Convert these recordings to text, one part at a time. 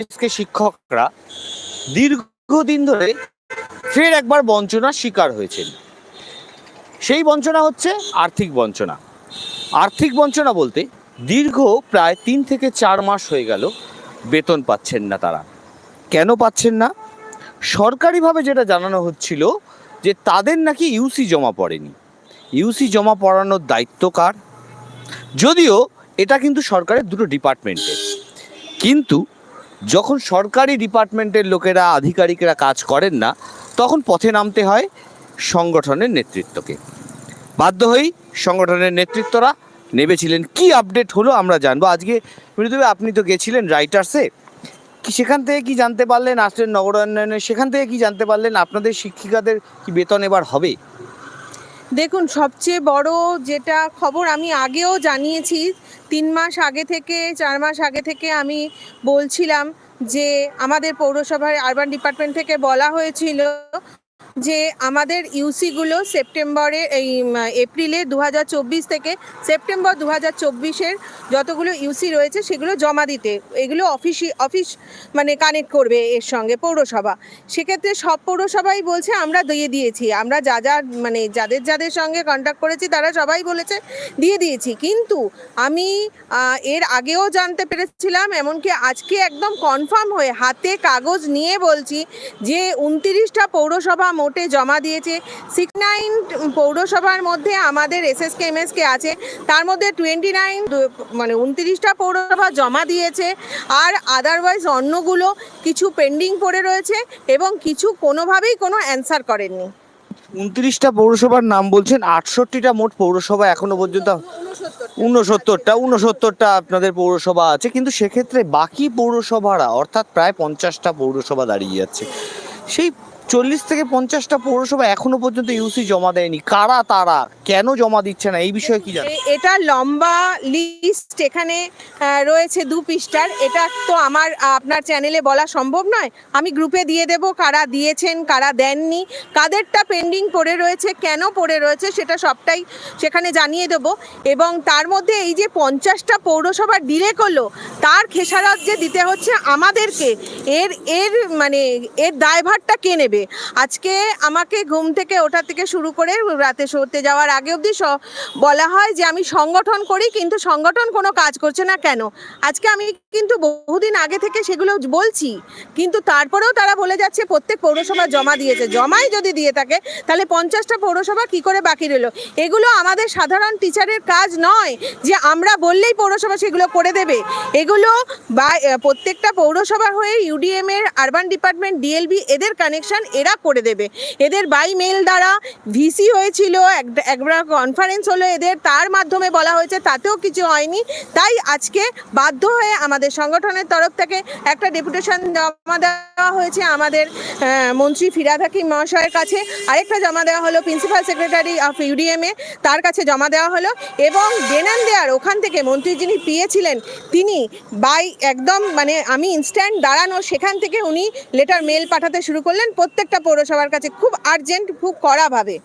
SK শিক্ষকরা দীর্ঘদিন ধরে ফের একবার বঞ্চনার শিকার হয়েছেন। সেই বঞ্চনা হচ্ছে আর্থিক বঞ্চনা। আর্থিক বঞ্চনা বলতে দীর্ঘ প্রায় তিন থেকে চার মাস হয়ে গেল বেতন পাচ্ছেন না তারা। কেন পাচ্ছেন না? সরকারিভাবে যেটা জানানো হচ্ছিল যে তাদের নাকি ইউসি জমা পড়েনি। ইউসি জমা পড়ানোর দায়িত্ব কার? যদিও এটা কিন্তু সরকারের দুটো ডিপার্টমেন্টের কিন্তু যখন সরকারি ডিপার্টমেন্টের লোকেরা, আধিকারিকরা কাজ করেন না, তখন পথে নামতে হয় সংগঠনের নেতৃত্বকে। বাধ্য হয়েই সংগঠনের নেতৃত্বরা নেমেছিলেন। কি আপডেট হলো আমরা জানব। আজকে মৃদুবে আপনি তো গেছিলেন রাইটার্সে কি সেখান থেকে কি জানতে পারলেন? আসলেন নগরায়ণে, সেখান থেকে কি জানতে পারলেন? আপনাদের শিক্ষিকাদের কি বেতন এবার হবে? দেখুন, সবচেয়ে বড় যেটা খবর আমি আগেও জানিয়েছি, তিন মাস আগে থেকে, চার মাস আগে থেকে আমি বলছিলাম যে আমাদের পৌরসভার আরবান ডিপার্টমেন্ট থেকে বলা হয়েছিল যে আমাদের ইউসিগুলো সেপ্টেম্বরে এই এপ্রিলে দু হাজার চব্বিশ থেকে সেপ্টেম্বর দু হাজার চব্বিশের যতগুলো ইউসি রয়েছে সেগুলো জমা দিতে, এগুলো অফিসি অফিস মানে কানেক্ট করবে এর সঙ্গে পৌরসভা। সেক্ষেত্রে সব পৌরসভাই বলছে, আমরা দিয়ে দিয়েছি, আমরা যা যা মানে যাদের যাদের সঙ্গে কন্ট্যাক্ট করেছি তারা সবাই বলেছে দিয়ে দিয়েছি। কিন্তু আমি এর আগেও জানতে পেরেছিলাম, এমনকি আজকে একদম কনফার্ম হয়ে হাতে কাগজ নিয়ে বলছি যে উনতিরিশটা পৌরসভা জমা দিয়েছে। সিক্স নাইন পৌরসভার মধ্যে আমাদের এসএসকে, এমএসকে আছে। তার মধ্যে টোয়েন্টি নাইন মানে উনত্রিশটা পৌরসভা জমা দিয়েছে। আর আদারওয়াইজ অন্যগুলো কিছু পেন্ডিং পড়ে রয়েছে এবং কিছু কোনোভাবেই কোনো অ্যান্সার করেননি। উনত্রিশটা পৌরসভার নাম বলছেন, আটষট্টিটা মোট পৌরসভা এখনও পর্যন্ত উনসত্তরটা উনসত্তরটা আপনাদের পৌরসভা আছে। কিন্তু সেক্ষেত্রে বাকি পৌরসভারা, অর্থাৎ প্রায় পঞ্চাশটা পৌরসভা দাঁড়িয়ে যাচ্ছে। সেই চল্লিশ থেকে পঞ্চাশটা পৌরসভা এখনও পর্যন্ত ইউসি জমা দেয়নি। কারা তারা? কেন জমা দিচ্ছে না? এই বিষয়ে কি জানেন? এটা লম্বা লিস্ট এখানে রয়েছে দু পৃষ্ঠার। এটা তো আমার, আপনার চ্যানেলে বলা সম্ভব নয়। আমি গ্রুপে দিয়ে দেব কারা দিয়েছেন, কারা দেননি, কাদেরটা পেন্ডিং পড়ে রয়েছে, কেন পড়ে রয়েছে সেটা সবটাই সেখানে জানিয়ে দেব। এবং তার মধ্যে এই যে পঞ্চাশটা পৌরসভা ডিলে করল, তার খেসারত যে দিতে হচ্ছে আমাদেরকে, এর এর মানে এর দায়ভারটা কে নেবে? আজকে আমাকে ঘুম থেকে ওঠা থেকে শুরু করে রাতে শোতে যাওয়ার আগে অবধি বলা হয় যে আমি সংগঠন করি, কিন্তু সংগঠন কোনো কাজ করছে না কেন? আজকে আমি কিন্তু বহুদিন আগে থেকে সেগুলো বলছি, কিন্তু তারপরেও তারা বলে যাচ্ছে প্রত্যেক পৌরসভা জমা দিয়েছে। জমাই যদি দিয়ে থাকে, তাহলে পঞ্চাশটা পৌরসভা কি করে বাকি রইল? এগুলো আমাদের সাধারণ টিচারের কাজ নয় যে আমরা বললেই পৌরসভা সেগুলো করে দেবে। এগুলো বা প্রত্যেকটা পৌরসভা হয়ে ইউডিএম এর আরবান ডিপার্টমেন্ট ডিএলবি এদের কানেকশন এরা করে দেবে। এদের বাই মেল দ্বারা ভিসি হয়েছিল, এক- একবার কনফারেন্স হলো এদের, তার মাধ্যমে বলা হয়েছে, তাতেও কিছু হয়নি। তাই আজকে বাধ্য হয়ে আমাদের সংগঠনের তরফ থেকে একটা ডেপুটেশন জমা দেওয়া হয়েছে আমাদের মন্ত্রী ফিরাদ হাকিম মহাশয়ের কাছে। আরেকটা জমা দেওয়া হলো প্রিন্সিপাল সেক্রেটারি অফ ইউডিএমএ তার কাছে জমা দেওয়া হলো। এবং দেনান দেয়ার ওখান থেকে মন্ত্রী যিনি পেয়েছিলেন, তিনি বাই একদম মানে আমি ইনস্ট্যান্ট দাঁড়ানো, সেখান থেকে উনি লেটার মেল পাঠাতে শুরু করলেন। প্রত্যেকটা পৌরসভার কাছে খুব আর্জেন্ট খুব কড়াভাবে।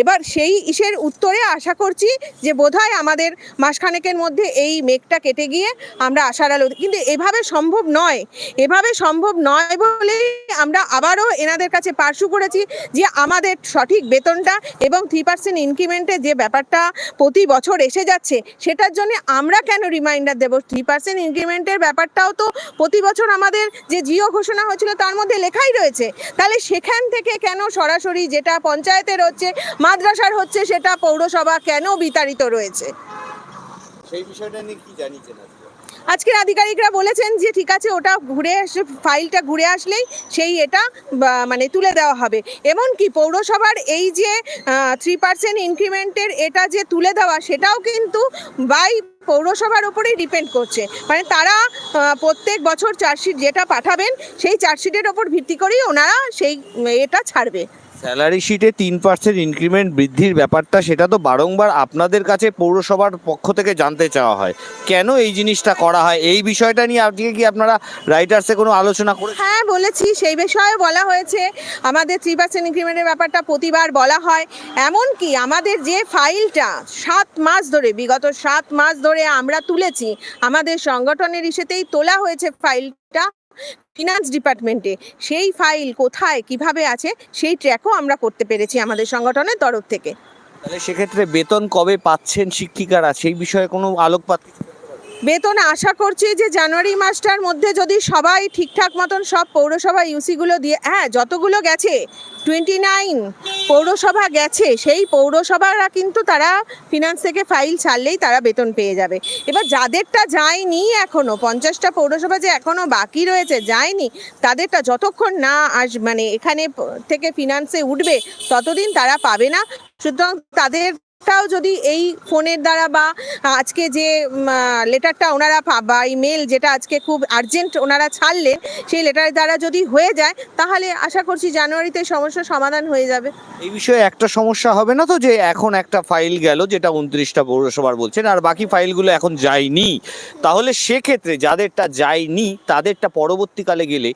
এবার সেই ইসের উত্তরে আশা করছি যে বোধহয় আমাদের মাসখানেকের মধ্যে এই মেঘটা কেটে গিয়ে আমরা আশার আলো কিন্তু এভাবে সম্ভব নয়। এভাবে সম্ভব নয় বলেই আমরা আবারও এনাদের কাছে পার্সু করেছি যে আমাদের সঠিক বেতনটা এবং থ্রি পার্সেন্ট ইনক্রিমেন্টের যে ব্যাপারটা প্রতি বছর এসে যাচ্ছে, সেটার জন্য আমরা কেন রিমাইন্ডার দেবো? থ্রি পার্সেন্ট ইনক্রিমেন্টের ব্যাপারটাও তো প্রতি বছর আমাদের যে জিও ঘোষণা হয়েছিল তার মধ্যে লেখাই রয়েছে। তাহলে সেখান থেকে কেন সরাসরি যেটা পঞ্চায়েতের হচ্ছে মাদ্রাসার হচ্ছে সেটা পৌরসভা কেন বিতাড়িত রয়েছে? সেই বিষয়টা নিয়ে কি জানিয়েছেন আজকের আধিকারিকরা বলেছেন যে ঠিক আছে ওটা ঘুরে এসে ফাইলটা ঘুরে আসলেই সেই এটা মানে তুলে দেওয়া হবে। এমনকি পৌরসভার এই যে থ্রি পার্সেন্ট ইনক্রিমেন্টের এটা যে তুলে দেওয়া সেটাও কিন্তু বাই পৌরসভার ওপরেই ডিপেন্ড করছে। মানে তারা প্রত্যেক বছর চার্জশিট যেটা পাঠাবেন সেই চার্জশিটের ওপর ভিত্তি করেই ওনারা সেই এটা ছাড়বে। স্যালারি শিটে তিন পার্সেন্ট ইনক্রিমেন্ট বৃদ্ধির ব্যাপারটা সেটা তো বারংবার আপনাদের কাছে পৌরসভার পক্ষ থেকে জানতে চাওয়া হয়। কেন এই জিনিসটা করা হয়? এই বিষয়টা নিয়ে আজকে কি আপনারা রাইটার্সে কোনো আলোচনা করে হ্যাঁ বলেছি। সেই বিষয়ে বলা হয়েছে, আমাদের থ্রি পার্সেন্ট ইনক্রিমেন্টের ব্যাপারটা প্রতিবার বলা হয়। এমনকি আমাদের যে ফাইলটা সাত মাস ধরে, বিগত সাত মাস ধরে আমরা তুলেছি, আমাদের সংগঠনের ইসেতেই তোলা হয়েছে ফাইলটা ফিনান্স ডিপার্টমেন্টে সেই ফাইল কোথায়, কীভাবে আছে, সেই ট্র্যাকও আমরা করতে পেরেছি আমাদের সংগঠনের তরফ থেকে। তাহলে সেক্ষেত্রে বেতন কবে পাচ্ছেন শিক্ষিকারা? সেই বিষয়ে কোনো আলোকপাত বেতন আশা করছি যে জানুয়ারি মাসটার মধ্যে যদি সবাই ঠিকঠাক মতন সব পৌরসভা ইউসিগুলো দিয়ে হ্যাঁ যতগুলো গেছে টোয়েন্টি নাইন পৌরসভা গেছে, সেই পৌরসভারা কিন্তু তারা ফিনান্স থেকে ফাইল ছাড়লেই তারা বেতন পেয়ে যাবে। এবার যাদেরটা যায়নি এখনও পঞ্চাশটা পৌরসভা যে এখনও বাকি রয়েছে, যায়নি, তাদেরটা যতক্ষণ না আস মানে এখানে থেকে ফিনান্সে উঠবে, ততদিন তারা পাবে না। সুতরাং তাদেরটাও যদি এই ফোনের দ্বারা বা আজকে যে লেটারটা ওনারা বা ইমেল যেটা আজকে খুব আর্জেন্ট ওনারা ছাড়লেন সেই লেটারের দ্বারা যদি হয়ে যায় তাহলে আশা করছি জানুয়ারিতে সমস্যার সমাধান হয়ে যাবে। এই বিষয়ে একটা সমস্যা হবে না তো যে এখন একটা ফাইল গেল যেটা উনত্রিশটা পৌরসভার বলছেন আর বাকি ফাইলগুলো এখন যায়নি। তাহলে সেক্ষেত্রে যাদেরটা যায়নি তাদেরটা পরবর্তীকালে গেলে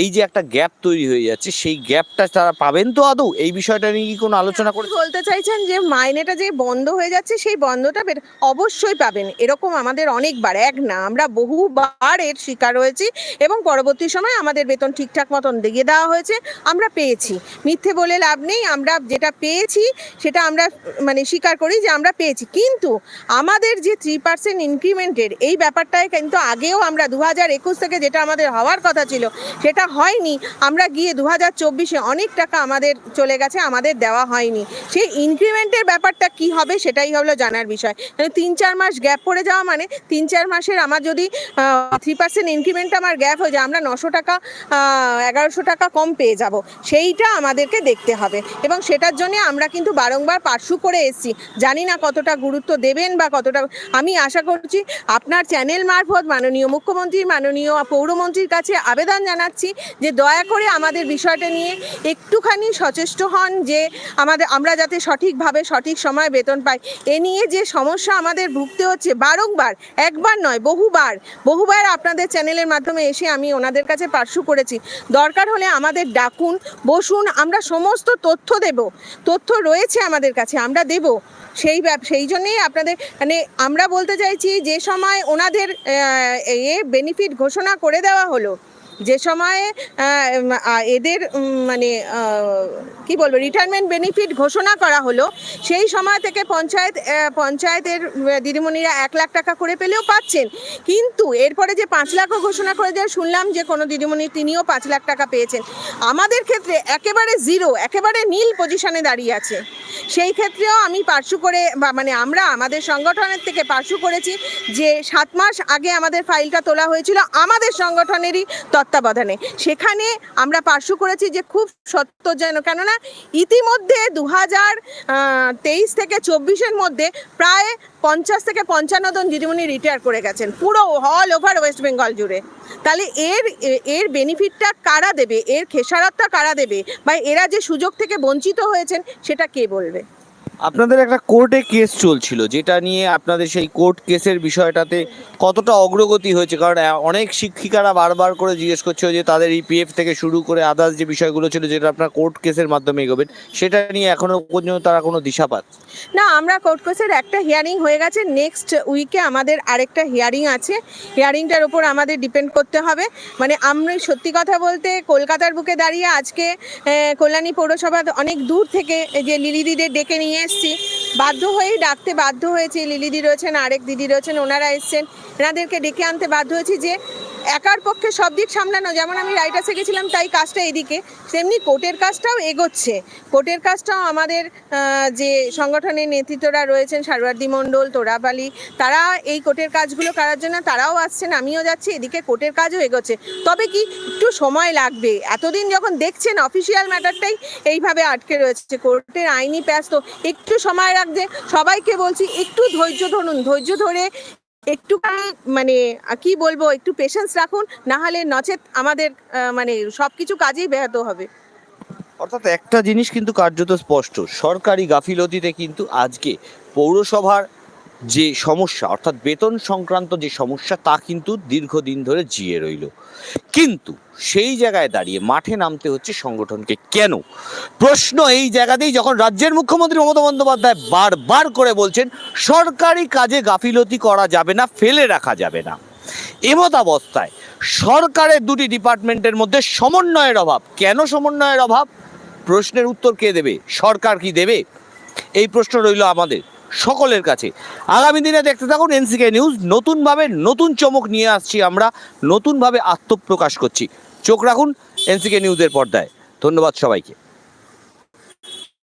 এই যে একটা গ্যাপ তৈরি হয়ে যাচ্ছে সেই গ্যাপটা তারা পাবেন তো আদৌ? এই বিষয়টা নিয়ে কি কোনো আলোচনা করে বলতে চাইছেন যে মাইনেটা যে বন্ধ হয়ে যাচ্ছে, সেই বন্ধটা অবশ্যই পাবেন। এরকম আমাদের অনেকবার, এক না, আমরা বহুবার এর শিকার হয়েছি এবং পরবর্তী সময় আমাদের বেতন ঠিকঠাক মতন দিয়ে দেওয়া হয়েছে, আমরা পেয়েছি। মিথ্যে বলে লাভ নেই, আমরা যেটা পেয়েছি, সেটা আমরা মানে স্বীকার করি যে আমরা পেয়েছি। কিন্তু আমাদের যে থ্রি পার্সেন্ট ইনক্রিমেন্টের এই ব্যাপারটায় কিন্তু আগেও আমরা দু হাজার একুশ থেকে যেটা আমাদের হওয়ার কথা ছিল, সেটা হয়নি। আমরা গিয়ে দু হাজার চব্বিশে অনেক টাকা আমাদের চলে গেছে, আমাদের দেওয়া হয়নি। সেই ইনক্রিমেন্টের ব্যাপারটা কি হবে সেটাই হলো জানার বিষয়। মানে তিন চার মাস গ্যাপ পড়ে যাওয়া মানে তিন চার মাসের আমার যদি থ্রি পার্সেন্ট ইনক্রিমেন্ট আমার গ্যাপ হয়ে যায়, আমরা নশো টাকা এগারোশো টাকা কম পেয়ে যাব। সেইটা আমাদেরকে দেখতে হবে। এবং সেটার জন্য আমরা কিন্তু বারংবার পার্শ্ব করে এসেছি। জানি না কতটা গুরুত্ব দেবেন বা কতটা, আমি আশা করছি আপনার চ্যানেল মারফত মাননীয় মুখ্যমন্ত্রী মাননীয় পৌরমন্ত্রীর কাছে আবেদন জানাচ্ছি যে দয়া করে আমাদের বিষয়টা নিয়ে একটুখানি সচেষ্ট হন যে আমাদের, আমরা যাতে সঠিকভাবে সঠিক সময় বেতন পাই এ নিয়ে যে সমস্যা আমাদের ভুগতে হচ্ছে, বারংবার, একবার নয়, বহুবার বহুবার আপনাদের চ্যানেলের মাধ্যমে এসে আমি ওনাদের কাছে পার্শ্ব করেছি। দরকার হলে আমাদের ডাকুন, বসুন, আমরা সমস্ত তথ্য দেব, তথ্য রয়েছে আমাদের কাছে, আমরা দেব। সেই সেই জন্যেই আপনাদের মানে আমরা বলতে চাইছি যে সময় ওনাদের এ বেনিফিট ঘোষণা করে দেওয়া হলো। যে সময়ে এদের মানে কি বলব রিটায়ারমেন্ট বেনিফিট ঘোষণা করা হলো, সেই সময় থেকে পঞ্চায়েত পঞ্চায়েতের দিদিমণিরা এক লাখ টাকা করে পেলেও পাচ্ছেন। কিন্তু এরপরে যে পাঁচ লাখও ঘোষণা করে দেওয়া, শুনলাম যে কোনো দিদিমণি তিনিও পাঁচ লাখ টাকা পেয়েছেন। আমাদের ক্ষেত্রে একেবারে জিরো একেবারে নীল পজিশনে দাঁড়িয়ে আছে। সেই ক্ষেত্রেও আমি পার্শ্ব করে, বা মানে আমরা আমাদের সংগঠনের থেকে পার্শ্ব করেছি যে সাত মাস আগে আমাদের ফাইলটা তোলা হয়েছিল, আমাদের সংগঠনেরই তত্ত্বাবধানে সেখানে আমরা পার্শ্ব করেছি যে খুব সত্য যেন কেননা ইতিমধ্যে দু হাজার তেইশ থেকে চব্বিশের মধ্যে প্রায় পঞ্চাশ থেকে পঞ্চান্ন জন দিদিমণি রিটায়ার করে গেছেন। পুরো অল ওভার ওয়েস্ট বেঙ্গল জুড়ে। তাহলে এর এর বেনিফিটটা কারা দেবে? এর খেসারতটা কারা দেবে? বা এরা যে সুযোগ থেকে বঞ্চিত হয়েছেন, সেটা কে বলবে? আপনাদের একটা কোর্টে কেস চলছিল, যেটা নিয়ে আপনাদের সেই কোর্ট কেসের বিষয়টাতে কতটা অগ্রগতি হয়েছে? কারণ অনেক শিক্ষিকারা বারবার করে জিজ্ঞেস করছে যে তাদের ইপিএফ থেকে শুরু করে আদার্স যে বিষয়গুলো ছিল, যেটা আপনার কোর্ট কেসের মাধ্যমে এগোবেন, সেটা নিয়ে এখনও পর্যন্ত তারা কোনো দিশা পাচ্ছে? না, আমরা কোর্ট কেসের একটা হিয়ারিং হয়ে গেছে। নেক্সট উইকে আমাদের আরেকটা হিয়ারিং আছে। হিয়ারিংটার উপর আমাদের ডিপেন্ড করতে হবে। মানে আমরা সত্যি কথা বলতে কলকাতার বুকে দাঁড়িয়ে আজকে কল্যাণী পৌরসভা অনেক দূর থেকে যে লিলিদিদের ডেকে নিয়ে এসেছি। বাধ্য হয়েই ডাকতে বাধ্য হয়েছি। লিলিদি রয়েছেন, আরেক দিদি রয়েছেন, ওনারা এসছেন। এনাদেরকে ডেকে আনতে বাধ্য হয়েছি যে একার পক্ষে সব দিক সামলানো, যেমন আমি রাইটার্সে গেছিলাম, তাই কাজটা এদিকে। তেমনি কোর্টের কাজটাও এগোচ্ছে। কোর্টের কাজটাও আমাদের যে সংগঠনের নেতৃত্বরা রয়েছেন সারওয়ার্দি মণ্ডল তোরাবালি তারা এই কোর্টের কাজগুলো করার জন্য তারাও আসছেন, আমিও যাচ্ছি, এদিকে কোর্টের কাজও এগোচ্ছে। তবে কি একটু সময় লাগবে? এতদিন যখন দেখছেন অফিসিয়াল ম্যাটারটাই এইভাবে আটকে রয়েছে, কোর্টের আইনি প্যাস তো একটু সময় রাখবে সবাইকে বলছি, একটু ধৈর্য ধরুন, ধৈর্য ধরে একটুখানি মানে কি বলব, একটু পেশেন্স রাখুন না হলে নচেত আমাদের মানে সবকিছু কাজেই ব্যাহত হবে। অর্থাৎ একটা জিনিস কিন্তু কার্যত স্পষ্ট, সরকারি গাফিলতিতে কিন্তু আজকে পৌরসভার যে সমস্যা, অর্থাৎ বেতন সংক্রান্ত যে সমস্যা, তা কিন্তু দীর্ঘদিন ধরে জিয়ে রইল। কিন্তু সেই জায়গায় দাঁড়িয়ে মাঠে নামতে হচ্ছে সংগঠনকে কেন? প্রশ্ন এই জায়গাতেই যখন রাজ্যের মুখ্যমন্ত্রী মমতা বন্দ্যোপাধ্যায় বারবার করে বলছেন, সরকারি কাজে গাফিলতি করা যাবে না, ফেলে রাখা যাবে না। এমতাবস্থায় সরকারের দুটি ডিপার্টমেন্টের মধ্যে সমন্বয়ের অভাব। কেন সমন্বয়ের অভাব? প্রশ্নের উত্তর কে দেবে? সরকার কি দেবে? এই প্রশ্ন রইল আমাদের। সকলের কাছে। আগামী দিনে দেখতে থাকুন এনসিকে নিউজ। নতুনভাবে নতুন চমক নিয়ে আসছি আমরা। নতুনভাবে আত্মপ্রকাশ করছি। চোখ রাখুন এনসিকে নিউজের পর্দায়। ধন্যবাদ সবাইকে।